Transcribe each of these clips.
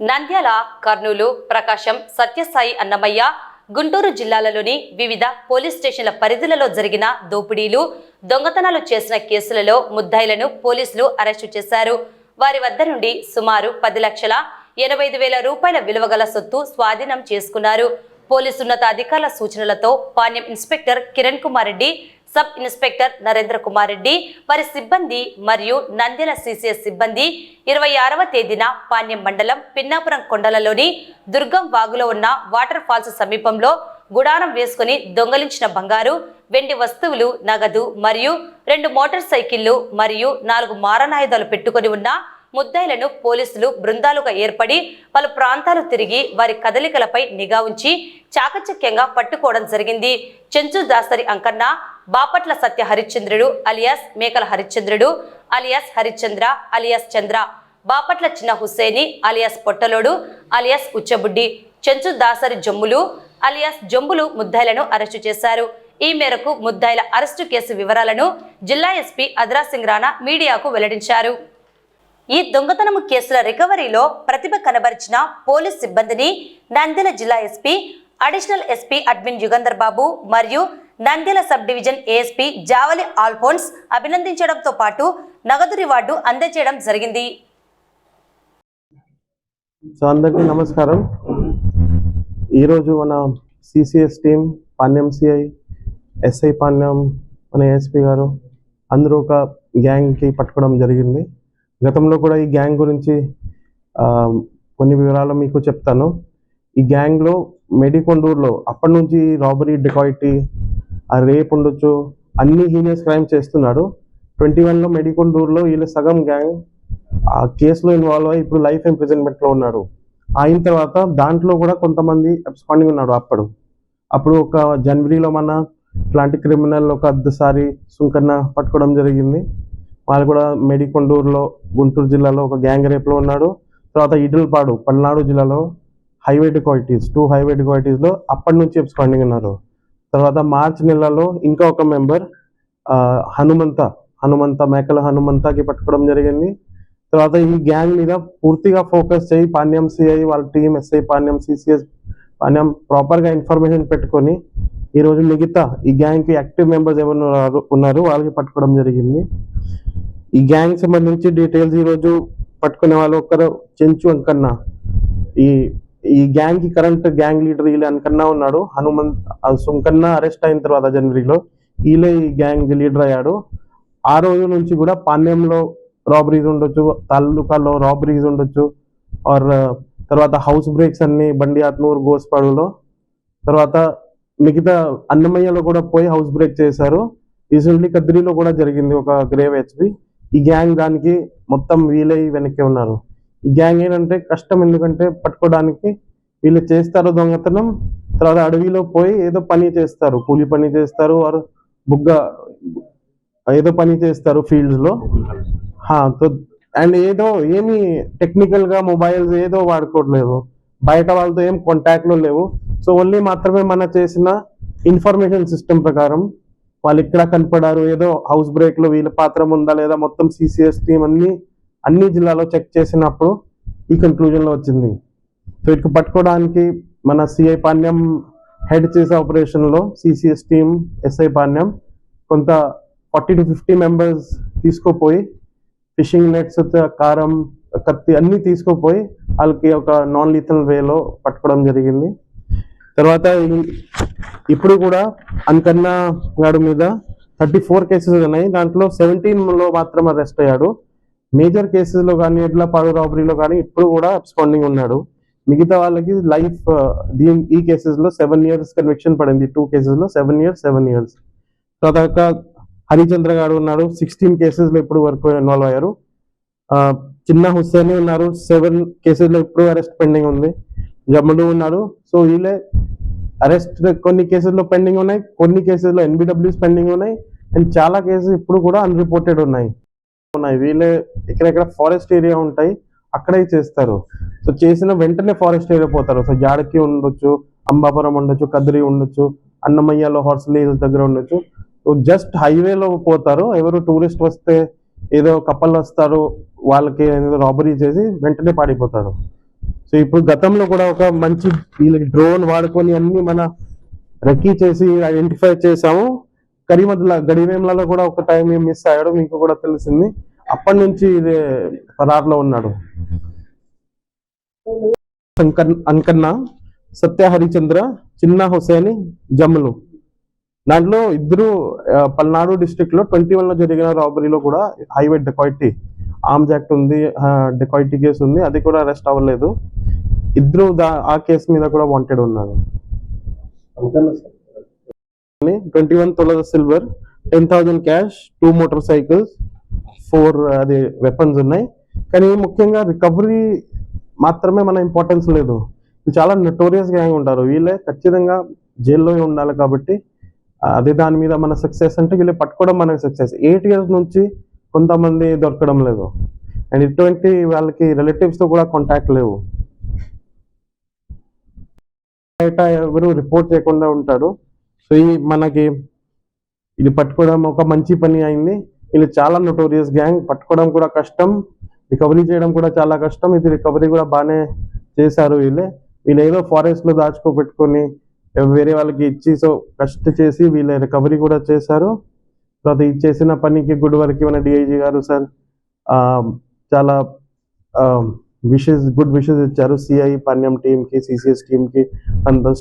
నంద్యాల కర్నూలు ప్రకాశం సత్యసాయి అన్నమయ్య గుంటూరు జిల్లాలలోని వివిధ పోలీస్ స్టేషన్ల పరిధిలలో జరిగిన దోపిడీలు దొంగతనాలు చేసిన కేసులలో ముద్దాయిలను పోలీసులు అరెస్టు చేశారు. వారి వద్ద నుండి సుమారు పది లక్షల ఎనభై వేల రూపాయల విలువగల సొత్తు స్వాధీనం చేసుకున్నారు. పోలీసు ఉన్నతాధికారుల సూచనలతో Panyam inspector Kiran Kumar Reddy sub inspector Narendra Kumar Reddy వారి సిబ్బంది మరియు నంద్యాల సిసిఎస్ సిబ్బంది ఇరవై ఆరవ తేదీన పాణ్యం మండలం పిన్నాపురం కొండలలోని దుర్గం వాగులో ఉన్న వాటర్ ఫాల్స్ సమీపంలో గుడారం వేసుకుని దొంగలించిన బంగారు వెండి వస్తువులు నగదు మరియు రెండు మోటార్ సైకిళ్ళు మరియు నాలుగు మారణాయుధాలు పెట్టుకొని ఉన్న ముద్దాయిలను పోలీసులు బృందాలుగా ఏర్పడి పలు ప్రాంతాలు తిరిగి వారి కదలికలపై నిఘా ఉంచి చాకచక్యంగా పట్టుకోవడం జరిగింది. చెంచు దాసరి అంకన్న బాపట్ల సత్య Harishchandrudu alias Mekala Harishchandrudu alias Harishchandra alias Chandra Bapatla Chinna Husseni alias పొట్టలోడు alias ఉచ్చబుడ్డి Chenchu Dasari Jammulu alias Jambulu ముద్దాయిలను అరెస్టు చేశారు. ఈ మేరకు ముద్దాయిల అరెస్టు కేసు వివరాలను జిల్లా ఎస్పీ అద్రా సింగ్ రాణా మీడియాకు వెల్లడించారు. ఈ దొంగతనము కేసుల రికవరీలో ప్రతిభ కనబరిచిన పోలీస్ సిబ్బందిని నంద్యాల జిల్లా SP additional SP admin Yugandhar Babu మరియు Nandyal sub division ASP Javali Alphonse అభినందించడంతో పాటు నగదు రివార్డు అందజేయడం జరిగింది. సో అందరికీ నమస్కారం. ఈరోజు మన CCS team Panyam CI SI Panyam మన ఏఎస్పి గారు అందరూ ఒక గ్యాంగ్కి పట్టుకోవడం జరిగింది. గతంలో కూడా ఈ గ్యాంగ్ గురించి కొన్ని వివరాలు మీకు చెప్తాను. ఈ గ్యాంగ్లో మెడికొండూరులో అప్పటి నుంచి రాబరీ డికాయిటీ ఆ రేప్ ఉండొచ్చు. అన్ని హీనియస్ క్రైమ్ చేస్తున్నాడు. ట్వంటీ వన్లో మెడికొండూరులో వీళ్ళు సగం గ్యాంగ్ ఆ కేసులో ఇన్వాల్వ్ అయ్యి ఇప్పుడు లైఫ్ ఇంప్రిజన్మెంట్లో ఉన్నాడు. అయిన తర్వాత దాంట్లో కూడా కొంతమంది అబ్స్కాండింగ్ ఉన్నాడు అప్పుడు. అప్పుడు ఒక జనవరిలో మన ఇట్లాంటి క్రిమినల్ ఒక అద్దసారి సుంకన్న పట్టుకోవడం జరిగింది. వాళ్ళు కూడా మెడికొండూరులో గుంటూరు జిల్లాలో ఒక గ్యాంగ్ రేప్లో ఉన్నాడు. తర్వాత ఇడల్పాడు పల్నాడు జిల్లాలో హైవే డికాయిటీస్ టూ హైవే డికాయిటీస్లో అప్పటి నుంచి అబ్స్కాండింగ్ ఉన్నారు. తర్వాత మార్చ్ నెలలో ఇంకా ఒక మెంబర్ హనుమంత హనుమంత మేకల హనుమంతకి పట్టుకోవడం జరిగింది. తర్వాత ఈ గ్యాంగ్ మీద పూర్తిగా ఫోకస్ చేయి పాణ్యం సిఐ వాళ్ళ team SI Panyam CCS Panyam ప్రాపర్గా ఇన్ఫర్మేషన్ పెట్టుకొని ఈరోజు మిగతా ఈ గ్యాంగ్కి యాక్టివ్ మెంబర్స్ ఎవరు ఉన్నారు- వాళ్ళకి పట్టుకోవడం జరిగింది. ఈ గ్యాంగ్ సంబంధించి డీటెయిల్స్ ఈ రోజు పట్టుకునే వాళ్ళు ఒకరు చెంచు అంకన్న. ఈ ఈ గ్యాంగ్కి కరెంట్ గ్యాంగ్ లీడర్ వీళ్ళ అనుకన్నా ఉన్నాడు. హనుమంత్ సుంకన్న అరెస్ట్ అయిన తర్వాత జనవరిలో వీళ్ళే ఈ గ్యాంగ్ లీడర్ అయ్యాడు. ఆ రోజు నుంచి కూడా పాణ్యంలో రాబరీస్ ఉండొచ్చు తాలూకాలో రాబరీస్ ఉండొచ్చు ఆర్ తర్వాత హౌస్ బ్రేక్స్ అన్ని బండి ఆత్మూరు గోస్పాడులో తర్వాత మిగతా అన్నమయ్యలో కూడా పోయి హౌస్ బ్రేక్ చేశారు. రీసెంట్లీ కద్రిలో కూడా జరిగింది ఒక గ్రేవ్ హెచ్పి. ఈ గ్యాంగ్ దానికి మొత్తం వీలై వెనక్కి ఉన్నారు. ఈ గ్యాంగ్ ఏంటంటే కష్టం ఎందుకంటే పట్టుకోవడానికి వీళ్ళు చేస్తారు దొంగతనం తర్వాత అడవిలో పోయి ఏదో పని చేస్తారు కూలి పని చేస్తారు వారు బుగ్గ ఏదో పని చేస్తారు ఫీల్డ్స్లో తో అండ్ ఏదో ఏమి టెక్నికల్గా మొబైల్స్ ఏదో వాడుకోవట్లేదు. బయట వాళ్ళతో ఏం కాంటాక్ట్లో లేవు. సో ఓన్లీ మాత్రమే మన చేసిన ఇన్ఫర్మేషన్ సిస్టమ్ ప్రకారం వాళ్ళు ఇక్కడ కనపడారు ఏదో హౌస్ బ్రేక్లో వీళ్ళ పాత్ర ఉందా లేదా మొత్తం సిసిఎస్ టీం అన్నీ అన్ని జిల్లాలో చెక్ చేసినప్పుడు ఈ కన్క్లూజన్లో వచ్చింది. సో ఇటు పట్టుకోవడానికి మన సిఐ పాణ్యం హెడ్ చేసే ఆపరేషన్లో సిసిఎస్ టీం ఎస్ఐ పాణ్యం కొంత ఫార్టీ టు ఫిఫ్టీ మెంబర్స్ తీసుకుపోయి ఫిషింగ్ నెట్స్ కారం కత్తి అన్నీ తీసుకుపోయి వాళ్ళకి ఒక నాన్ లీథల్ వేలో పట్టుకోవడం జరిగింది. తర్వాత ఇప్పుడు కూడా అంకన్న గాడి మీద థర్టీ ఫోర్ కేసెస్ ఉన్నాయి. దాంట్లో సెవెంటీన్లో మాత్రం అరెస్ట్ అయ్యాడు. మేజర్ కేసెస్లో కానీ ఎట్లా పాడు రాబరీలో కానీ ఇప్పుడు కూడా అబ్స్పాండింగ్ ఉన్నాడు. మిగతా వాళ్ళకి లైఫ్ దీని uh, ఈ కేసెస్లో సెవెన్ ఇయర్స్ కన్విక్షన్ పడింది. టూ కేసెస్లో సెవెన్ ఇయర్స్ సెవెన్ ఇయర్స్ తర్వాత హరిచంద్ర గారు ఉన్నాడు. సిక్స్టీన్ కేసెస్లో ఇప్పుడు వరకు ఇన్వాల్వ్ అయ్యారు. చిన్న హుస్సేన్ ఉన్నారు. సెవెన్ కేసెస్లో ఇప్పుడు అరెస్ట్ పెండింగ్ ఉంది. జమ్ముడు ఉన్నాడు. సో వీళ్ళే అరెస్ట్ కొన్ని కేసెస్లో పెండింగ్ ఉన్నాయి. కొన్ని కేసెస్లో ఎన్బిడబ్ల్యూస్ పెండింగ్ ఉన్నాయి. అండ్ చాలా కేసెస్ ఇప్పుడు కూడా అన్రిపోర్టెడ్ ఉన్నాయి. ఉన్నాయి. వీళ్ళే ఎక్కడెక్కడ ఫారెస్ట్ ఏరియా ఉంటాయి అక్కడే చేస్తారు. సో చేసిన వెంటనే ఫారెస్ట్ ఏరియా పోతారు. సో జాడకి ఉండొచ్చు అంబాపురం ఉండొచ్చు కదిరి ఉండొచ్చు అన్నమయ్యలో హార్స్లీ హిల్స్ దగ్గర ఉండొచ్చు. జస్ట్ హైవేలో పోతారు. ఎవరు టూరిస్ట్ వస్తే ఏదో కప్పలు వస్తారు వాళ్ళకి ఏదో రాబరీ చేసి వెంటనే పాడిపోతారు. సో సో ఇప్పుడు గతంలో కూడా ఒక మంచి వీళ్ళకి డ్రోన్ వాడుకొని అన్ని మన రెక్కీ చేసి ఐడెంటిఫై చేసాము కరీమద్ల గడివేమ్లలో కూడా ఒక టైం ఏం మిస్ అయ్యాడు మీకు కూడా తెలిసింది. అప్పటి నుంచి ఇదే ఫరార్లో ఉన్నాడు. అంకన్ అంకన్న సత్య హరిచంద్ర చిన్న హుసేని జమ్ములు. దాంట్లో ఇద్దరు పల్నాడు డిస్ట్రిక్ట్లో ట్వంటీ వన్లో జరిగిన రాబరీలో కూడా హైవే డెకాయిటీ ఆర్మ్స్ యాక్ట్ ఉంది డెకాయిటీ కేసు ఉంది అది కూడా అరెస్ట్ అవ్వలేదు. ఇద్దరు ఆ కేసు మీద కూడా వాంటెడ్ ఉన్నారు. Twenty one తొలద silver ten thousand cash two motor cycles four అది వెపన్స్ ఉన్నాయి కానీ ముఖ్యంగా రికవరీ మాత్రమే మన ఇంపార్టెన్స్ లేదు చాలా నటోరియస్ గ్యాంగ్ ఉంటారు వీళ్ళే ఖచ్చితంగా జైల్లో ఉండాలి కాబట్టి అదే దాని మీద మన సక్సెస్ అంటే వీళ్ళు పట్టుకోవడం మనకి సక్సెస్ ఎయిట్ ఇయర్స్ నుంచి కొంతమంది దొరకడం లేదు అండ్ ఇటువంటి వాళ్ళకి రిలేటివ్స్తో కూడా కాంటాక్ట్ లేవు బయట ఎవరు రిపోర్ట్ చేయకుండా ఉంటారు। సో ఈ మనకి ఇది పట్టుకోవడం ఒక మంచి పని అయింది. వీళ్ళు చాలా నోటోరియస్ గ్యాంగ్ పట్టుకోవడం కూడా కష్టం. రికవరీ చేయడం కూడా చాలా కష్టం. ఇది రికవరీ కూడా బాగానే చేశారు వీళ్ళే. వీళ్ళు ఏదో ఫారెస్ట్లో దాచుకోబెట్టుకొని వేరే వాళ్ళకి ఇచ్చి సో కష్ట చేసి వీళ్ళ రికవరీ కూడా చేశారు. తర్వాత ఇది చేసిన పనికి గుడ్ వర్క్ మన డిఐజీ గారు సార్ చాలా విషెస్ గుడ్ విషెస్ ఇచ్చారు. సిఐ పన్యం టీంకి సిసిఎస్ టీమ్కి. అందరు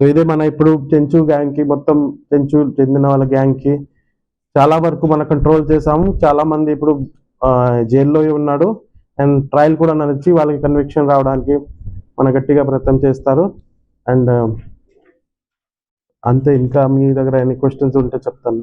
సో ఇదే మన ఇప్పుడు చెంచు గ్యాంగ్కి మొత్తం చెంచు చెందిన వాళ్ళ గ్యాంగ్కి చాలా వరకు మనం కంట్రోల్ చేసాము చాలా మంది ఇప్పుడు జైల్లో ఉన్నాడు. అండ్ ట్రయల్ కూడా నడిచి వాళ్ళకి కన్విక్షన్ రావడానికి మన గట్టిగా ప్రయత్నం చేస్తారు. అండ్ అంతే. ఇంకా మీ దగ్గర ఎన్ని క్వశ్చన్స్ ఉంటే చెప్తాను.